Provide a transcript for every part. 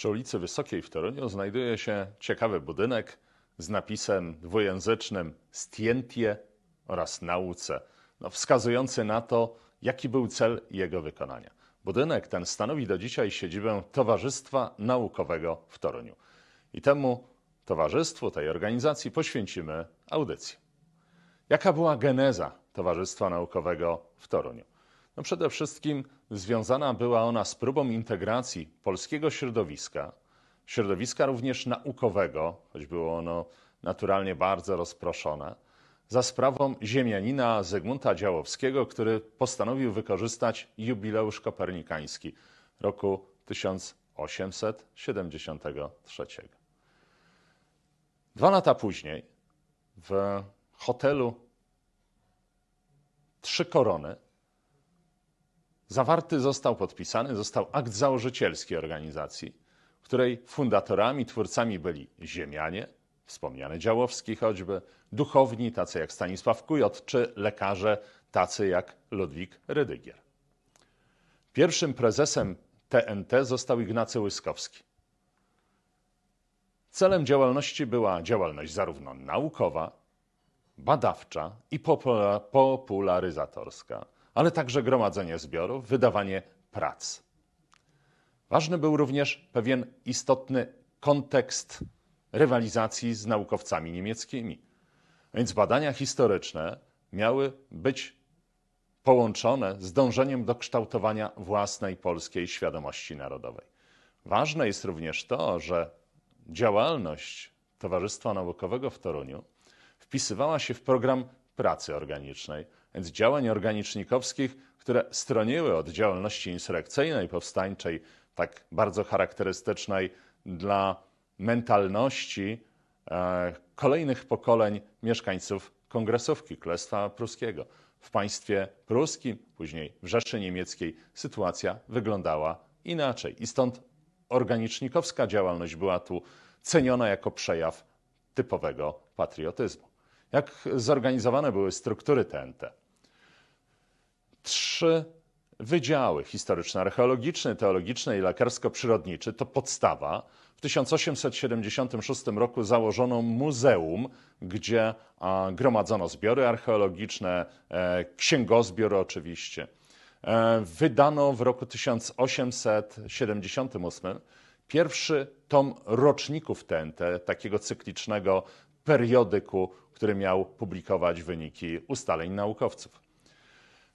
Przy ulicy Wysokiej w Toruniu znajduje się ciekawy budynek z napisem dwujęzycznym Stientie oraz nauce, no, wskazujący na to, jaki był cel jego wykonania. Budynek ten stanowi do dzisiaj siedzibę Towarzystwa Naukowego w Toruniu. I temu towarzystwu, tej organizacji poświęcimy audycję. Jaka była geneza Towarzystwa Naukowego w Toruniu? No przede wszystkim związana była ona z próbą integracji polskiego środowiska, środowiska również naukowego, choć było ono naturalnie bardzo rozproszone, za sprawą ziemianina Zygmunta Działowskiego, który postanowił wykorzystać jubileusz kopernikański roku 1873. Dwa lata później w hotelu Trzy Korony zawarty został, podpisany został akt założycielski organizacji, której fundatorami, twórcami byli ziemianie, wspomniany Działowski choćby, duchowni tacy jak Stanisław Kujot, czy lekarze tacy jak Ludwik Rydygier. Pierwszym prezesem TNT został Ignacy Łyskowski. Celem działalności była działalność zarówno naukowa, badawcza i popularyzatorska, ale także gromadzenie zbiorów, wydawanie prac. Ważny był również pewien istotny kontekst rywalizacji z naukowcami niemieckimi. Więc badania historyczne miały być połączone z dążeniem do kształtowania własnej polskiej świadomości narodowej. Ważne jest również to, że działalność Towarzystwa Naukowego w Toruniu wpisywała się w program pracy organicznej, więc działań organicznikowskich, które stroniły od działalności insurekcyjnej, powstańczej, tak bardzo charakterystycznej dla mentalności e, kolejnych pokoleń mieszkańców Kongresówki Królestwa Pruskiego. W państwie pruskim, później w Rzeszy Niemieckiej sytuacja wyglądała inaczej. I stąd organicznikowska działalność była tu ceniona jako przejaw typowego patriotyzmu. Jak zorganizowane były struktury TNT? Trzy wydziały historyczno-archeologiczny, teologiczny i lekarsko-przyrodniczy to podstawa. W 1876 roku założono muzeum, gdzie gromadzono zbiory archeologiczne, e, księgozbiór oczywiście. E, wydano w roku 1878 pierwszy tom roczników TNT, takiego cyklicznego periodyku, który miał publikować wyniki ustaleń naukowców.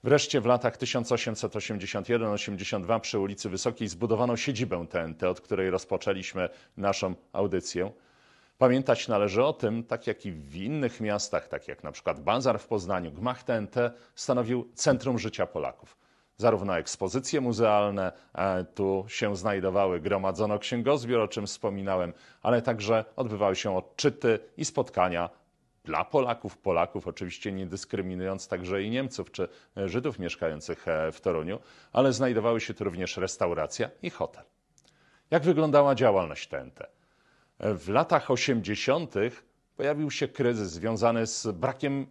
Wreszcie w latach 1881-82 przy ulicy Wysokiej zbudowano siedzibę TNT, od której rozpoczęliśmy naszą audycję. Pamiętać należy o tym, tak jak i w innych miastach, tak jak na przykład Bazar w Poznaniu, gmach TNT stanowił centrum życia Polaków. Zarówno ekspozycje muzealne, e, tu się znajdowały, gromadzono księgozbiór, o czym wspominałem, ale także odbywały się odczyty i spotkania dla Polaków, Polaków, oczywiście nie dyskryminując także i Niemców czy Żydów mieszkających e, w Toruniu, ale znajdowały się tu również restauracja i hotel. Jak wyglądała działalność TNT? E, w latach 80. pojawił się kryzys związany z brakiem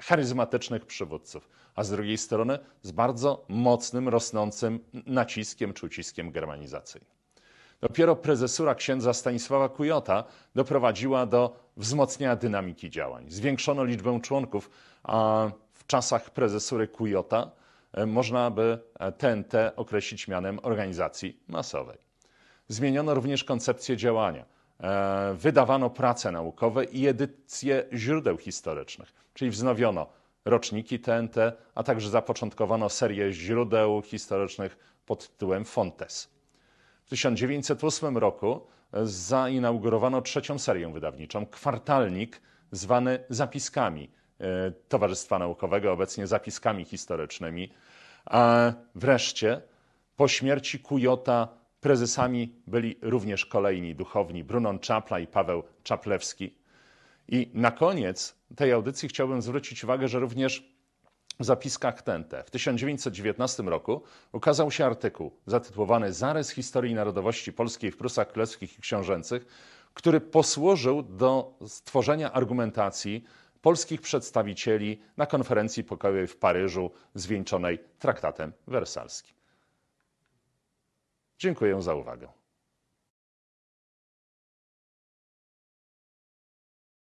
charyzmatycznych przywódców, a z drugiej strony z bardzo mocnym, rosnącym naciskiem czy uciskiem germanizacyjnym. Dopiero prezesura księdza Stanisława Kujota doprowadziła do wzmocnienia dynamiki działań. Zwiększono liczbę członków, a w czasach prezesury Kujota e, można by TNT określić mianem organizacji masowej. Zmieniono również koncepcję działania. E, wydawano prace naukowe i edycje źródeł historycznych, czyli wznowiono roczniki TNT, a także zapoczątkowano serię źródeł historycznych pod tytułem Fontes. W 1908 roku zainaugurowano trzecią serię wydawniczą, kwartalnik zwany zapiskami e, Towarzystwa Naukowego, obecnie zapiskami historycznymi. A wreszcie po śmierci Kujota prezesami byli również kolejni duchowni Brunon Czapla i Paweł Czaplewski. I na koniec tej audycji chciałbym zwrócić uwagę, że również w zapiskach TNT w 1919 roku ukazał się artykuł zatytułowany Zarys historii narodowości polskiej w Prusach Królewskich i Książęcych, który posłużył do stworzenia argumentacji polskich przedstawicieli na konferencji pokojowej w Paryżu zwieńczonej traktatem wersalskim. Dziękuję za uwagę.